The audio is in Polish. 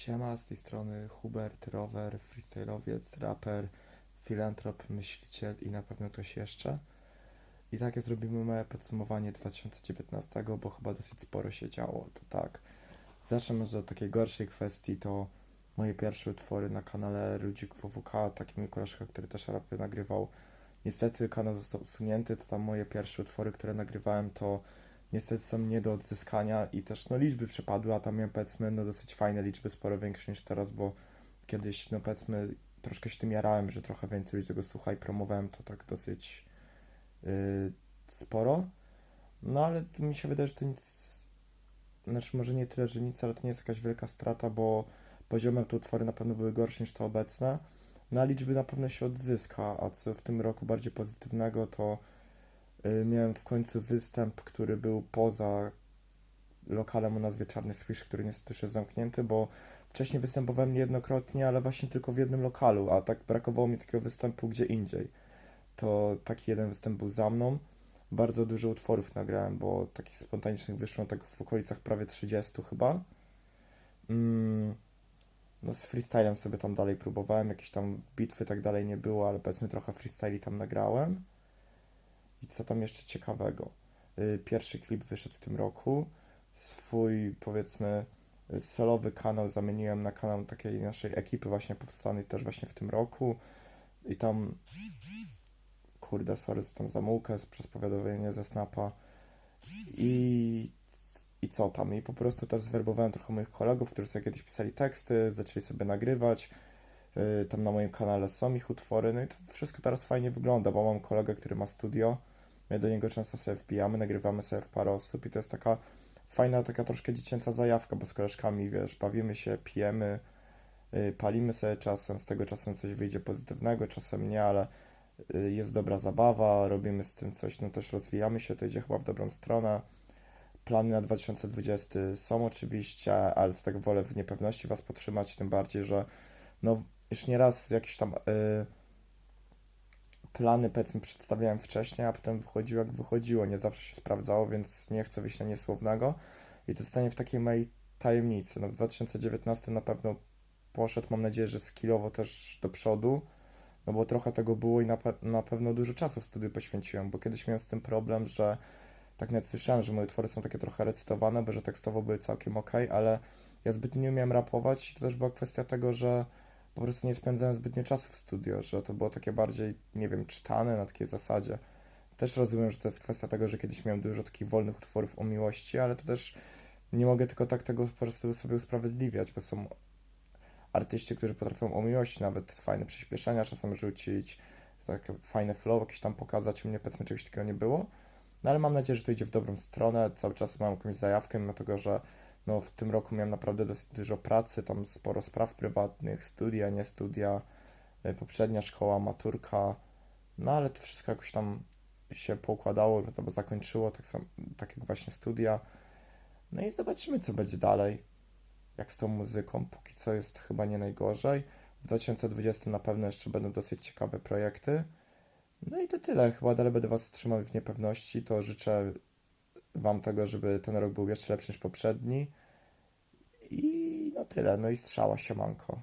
Siema, z tej strony Hubert, rower, freestyle'owiec, raper, filantrop, myśliciel i na pewno ktoś jeszcze. I takie zrobimy małe podsumowanie 2019, bo chyba dosyć sporo się działo, to tak. Zacznę może od takiej gorszej kwestii, to moje pierwsze utwory na kanale Ludzik WWK, taki mój koleżka, który też rapy nagrywał. Niestety kanał został usunięty, to tam moje pierwsze utwory, które nagrywałem, to niestety są nie do odzyskania i też no liczby przepadły, a tam miałem powiedzmy no dosyć fajne liczby, sporo większe niż teraz, bo kiedyś no powiedzmy troszkę się tym jarałem, że trochę więcej ludzi tego słucha i promowałem to tak dosyć yy, sporo. No ale mi się wydaje, że to nic, znaczy może nie tyle, że nic, ale to nie jest jakaś wielka strata, bo poziomem te utwory na pewno były gorsze niż te obecne. Na liczby na pewno się odzyska, a co w tym roku bardziej pozytywnego, to miałem w końcu występ, który był poza lokalem o nazwie Czarny Swish, który niestety już jest zamknięty, bo wcześniej występowałem niejednokrotnie, ale właśnie tylko w jednym lokalu, a tak brakowało mi takiego występu gdzie indziej. To taki jeden występ był za mną. Bardzo dużo utworów nagrałem, bo takich spontanicznych wyszło tak w okolicach prawie 30 chyba. Mm, no z freestylem sobie tam dalej próbowałem, jakieś tam bitwy tak dalej nie było, ale powiedzmy trochę freestyli tam nagrałem. I co tam jeszcze ciekawego? Y, Pierwszy klip wyszedł w tym roku. Swój powiedzmy y, solowy kanał zamieniłem na kanał takiej naszej ekipy właśnie powstanej też właśnie w tym roku. I tam kurde, sorry za tą zamułkę przez powiadomienie ze Snapa. I i co tam? I po prostu też zwerbowałem trochę moich kolegów, którzy sobie kiedyś pisali teksty, zaczęli sobie nagrywać. Yy, tam na moim kanale są ich utwory, no i to wszystko teraz fajnie wygląda, bo mam kolegę, który ma studio. My do niego często sobie wbijamy, nagrywamy sobie w parę osób i to jest taka fajna, taka troszkę dziecięca zajawka, bo z koleżkami, wiesz, bawimy się, pijemy, yy, palimy sobie czasem, z tego czasem coś wyjdzie pozytywnego, czasem nie, ale yy, jest dobra zabawa, robimy z tym coś, no też rozwijamy się, to idzie chyba w dobrą stronę. Plany na 2020 są oczywiście, ale to tak wolę w niepewności Was podtrzymać, tym bardziej, że no już nieraz jakieś tam y, plany powiedzmy przedstawiałem wcześniej, a potem wychodziło jak wychodziło, nie zawsze się sprawdzało, więc nie chcę wyjść na niesłownego. I to zostanie w takiej mojej tajemnicy. No w 2019 na pewno poszedł, mam nadzieję, że skillowo też do przodu, no bo trochę tego było i na, pe- na pewno dużo czasu w studiu poświęciłem, bo kiedyś miałem z tym problem, że tak nawet słyszałem, że moje utwory są takie trochę recytowane, bo że tekstowo były całkiem ok, ale ja zbytnio nie umiałem rapować i to też była kwestia tego, że po prostu nie spędzałem zbytnio czasu w studio, że to było takie bardziej, nie wiem, czytane na takiej zasadzie. Też rozumiem, że to jest kwestia tego, że kiedyś miałem dużo takich wolnych utworów o miłości, ale to też nie mogę tylko tak tego po prostu sobie usprawiedliwiać, bo są artyści, którzy potrafią o miłości nawet fajne przyspieszenia czasem rzucić, takie fajne flow jakieś tam pokazać, u mnie powiedzmy czegoś takiego nie było. No ale mam nadzieję, że to idzie w dobrą stronę. Cały czas mam jakąś zajawkę, mimo tego, że no, w tym roku miałem naprawdę dosyć dużo pracy, tam sporo spraw prywatnych, studia, nie studia, y, poprzednia szkoła, maturka. No ale to wszystko jakoś tam się poukładało, to zakończyło, tak, sam, tak jak właśnie studia. No i zobaczymy, co będzie dalej. Jak z tą muzyką. Póki co jest chyba nie najgorzej. W 2020 na pewno jeszcze będą dosyć ciekawe projekty. No i to tyle. Chyba dalej będę Was trzymał w niepewności. To życzę Wam tego, żeby ten rok był jeszcze lepszy niż poprzedni. I no tyle. No i strzała, siemanko.